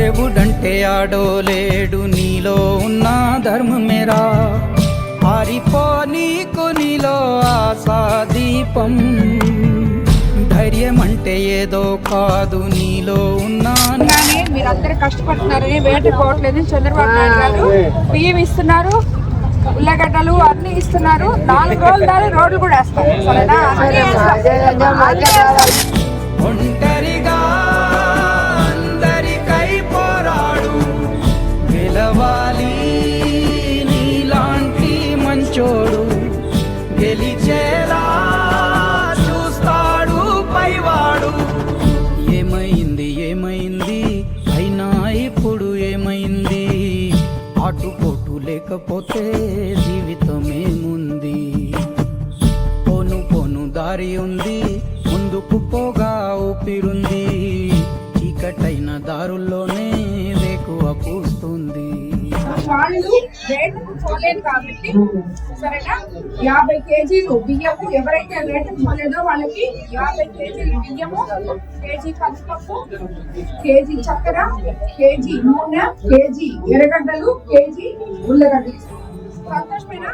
దేవుడంటే ఆడో లేడు నీలో ఉన్న ధర్మమేరా ఆరిపో నీకు నీలో ఆశా దీపం ధైర్యం అంటే ఏదో కాదు నీలో ఉన్న కానీ మీరందరూ కష్టపడుతున్నారని వేట పోవట్లేదు చంద్రబాబు నాయుడు గారు బియ్యం ఇస్తున్నారు ఉల్లగడ్డలు అన్ని ఇస్తున్నారు నాలుగు రోజులు దాని రోడ్లు కూడా వేస్తారు సరేనా చోడు. గెలిచేలా చూస్తాడు పైవాడు. ఏమైంది ఏమైంది? అయినా ఇప్పుడు ఏమైంది? ఆటుపోటు లేకపోతే జీవితం ఏముంది పోను పోను దారి ఉంది ముందుకు పోగా ఊపిరుంది. చీకటైన దారుల్లోనే వేకువ పూస్తుంది. వాళ్ళు రేటుకు పోలేదు కాబట్టి సరేనా? యాభై కేజీలు బియ్యము ఎవరైతే రేటు పోలేదో వాళ్ళకి యాభై కేజీలు బియ్యము కేజీ కందిపప్పు కేజీ చక్కెర కేజీ నూనె కేజీ ఎర్రగడ్డలు కేజీ ఉల్లగడ్డలు. సంతోషమేనా?